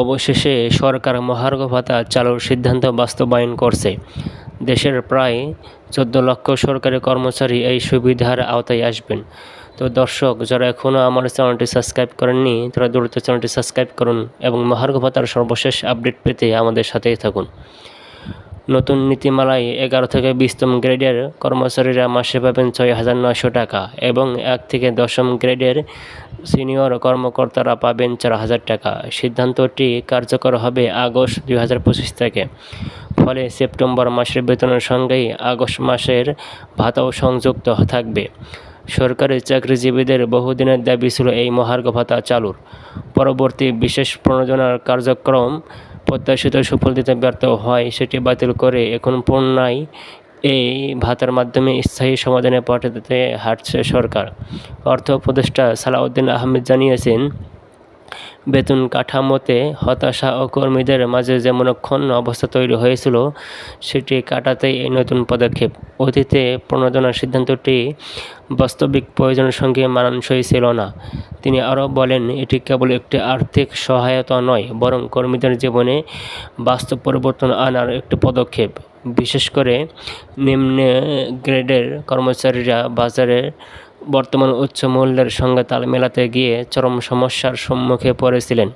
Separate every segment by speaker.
Speaker 1: অবশেষে সরকার মহার্ঘ ভাতা চালুর সিদ্ধান্ত বাস্তবায়ন করছে। দেশের প্রায় চোদ্দ লক্ষ সরকারি কর্মচারী এই সুবিধার আওতায় আসবেন। তো দর্শক, যারা এখনও আমার চ্যানেলটি সাবস্ক্রাইব করেননি, তারা দ্রুত চ্যানেলটি সাবস্ক্রাইব করুন এবং মহার্ঘ ভাতার সর্বশেষ আপডেট পেতে আমাদের সাথেই থাকুন। নতুন নীতিমালায় এগারো থেকে বিশতম গ্রেডের কর্মচারীরা মাসে পাবেন ছয় হাজার নয়শো টাকা এবং এক থেকে দশম গ্রেডের সিনিয়র কর্মকর্তারা পাবেন চার হাজার টাকা। সিদ্ধান্তটি কার্যকর হবে আগস্ট দুই হাজার পঁচিশ থেকে। ফলে সেপ্টেম্বর মাসের বেতনের সঙ্গেই আগস্ট মাসের ভাতাও সংযুক্ত থাকবে। সরকারি চাকরিজীবীদের বহুদিনের দাবি ছিল এই মহার্ঘ ভাতা চালুর। পরবর্তী বিশেষ প্রণোদনার কার্যক্রম প্রত্যাশিত সুফল দিতে ব্যর্থ হয়, সেটি বাতিল করে এখন পুনরায় এই ভাতার মাধ্যমে স্থায়ী সমাধানে পাঠাতে হাঁটছে সরকার। অর্থ উপদেষ্টা সালাউদ্দিন আহমেদ জানিয়েছেন, বেতন কাঠামোতে হতাশা ও কর্মীদের মাঝে যে মনক্ষুণ্ণ অবস্থা তৈরি হয়েছিল, সেটি কাটাতেই এই নতুন পদক্ষেপ। অতীতে প্রণোদনার সিদ্ধান্তটি বাস্তবিক প্রয়োজনের সঙ্গে মানানসই ছিল না। তিনি আরও বলেন, এটি কেবল একটি আর্থিক সহায়তা নয়, বরং কর্মীদের জীবনে বাস্তব পরিবর্তন আনার একটি পদক্ষেপ। বিশেষ করে নিম্ন গ্রেডের কর্মচারীরা বাজারে বর্তমান উচ্চ মূল্যের সঙ্গে তাল মেলাতে গিয়ে চরম সমস্যার সম্মুখে পড়েছিলেন।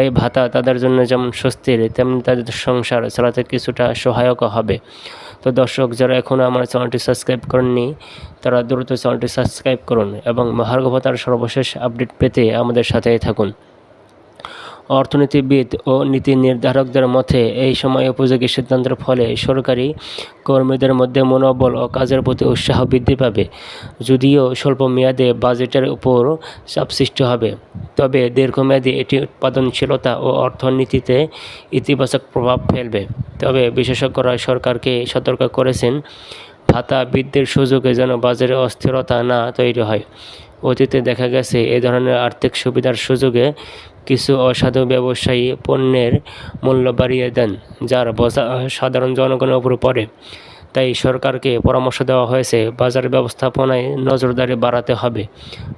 Speaker 1: এই ভাতা তাদের জন্য যেমন স্বস্তির, তেমনি তাদের সংসার চালাতে কিছুটা সহায়ক হবে। তো দর্শক, যারা এখনও আমার চ্যানেলটি সাবস্ক্রাইব করেননি, তারা দ্রুত চ্যানেলটি সাবস্ক্রাইব করুন এবং মহার্ঘ ভাতার সর্বশেষ আপডেট পেতে আমাদের সাথেই থাকুন। অর্থনীতিবিদ ও নীতি নির্ধারকদের মতে, এই সময় উপযোগী সিদ্ধান্তের ফলে সরকারি কর্মীদের মধ্যে মনোবল ও কাজের প্রতি উৎসাহ বৃদ্ধি পাবে, যদিও স্বল্প মেয়াদে বাজেটের উপর চাপ সৃষ্টি হবে। তবে দীর্ঘমেয়াদী এটি উৎপাদনশীলতা ও অর্থনীতিতে ইতিবাচক প্রভাব ফেলবে। তবে বিশেষজ্ঞরা সরকারকে সতর্ক করেছেন, ভাতা বৃদ্ধির সুযোগে যেন বাজারে অস্থিরতা না তৈরি হয়। অতীতে দেখা গেছে, এ ধরনের আর্থিক সুবিধার সুযোগে কিছু অসাধু ব্যবসায়ী পণ্যের মূল্য বাড়িয়ে দেন, যার বোঝা সাধারণ জনগণের উপর পড়ে। তাই সরকারকে পরামর্শ দেওয়া হয়েছে, বাজার ব্যবস্থাপনায় নজরদারি বাড়াতে হবে,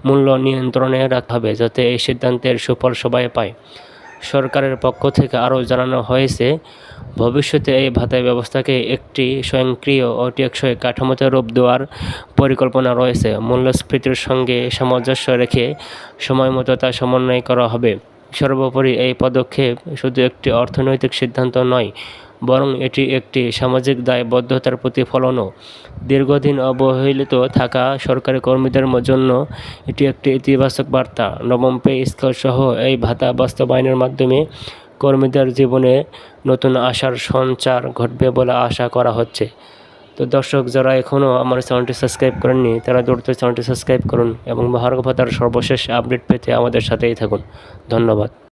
Speaker 1: মূল্য নিয়ন্ত্রণে রাখতে হবে, যাতে এই সিদ্ধান্তের সুফল সবাই পায়। সরকারের পক্ষ থেকে আরও জানানো হয়েছে, ভবিষ্যতে এই ভাতা ব্যবস্থাকে একটি স্বয়ংক্রিয় ও টেকসই কাঠামোতে রূপ দেওয়ার পরিকল্পনা রয়েছে। মূল্যস্ফীতির সঙ্গে সামঞ্জস্য রেখে সময়মতো তা সমন্বয় করা হবে। সর্বোপরি এই পদক্ষেপ শুধু একটি অর্থনৈতিক সিদ্ধান্ত নয় বরং এটি একটি সামাজিক দায়বদ্ধতার প্রতিফলনও। দীর্ঘদিন অবহেলিত থাকা সরকারি কর্মীদের জন্য এটি একটি ইতিবাচক বার্তা। নবম পে স্কেল সহ এই ভাতা বাস্তবায়নের মাধ্যমে কর্মীদের জীবনে নতুন আশার সঞ্চার ঘটবে বলে আশা করা হচ্ছে। তো দর্শক, যারা এখনও আমার চ্যানেলটি সাবস্ক্রাইব করেননি, তারা দ্রুত চ্যানেলটি সাবস্ক্রাইব করুন এবং মহার্ঘ ভাতার সর্বশেষ আপডেট পেতে আমাদের সাথেই থাকুন। ধন্যবাদ।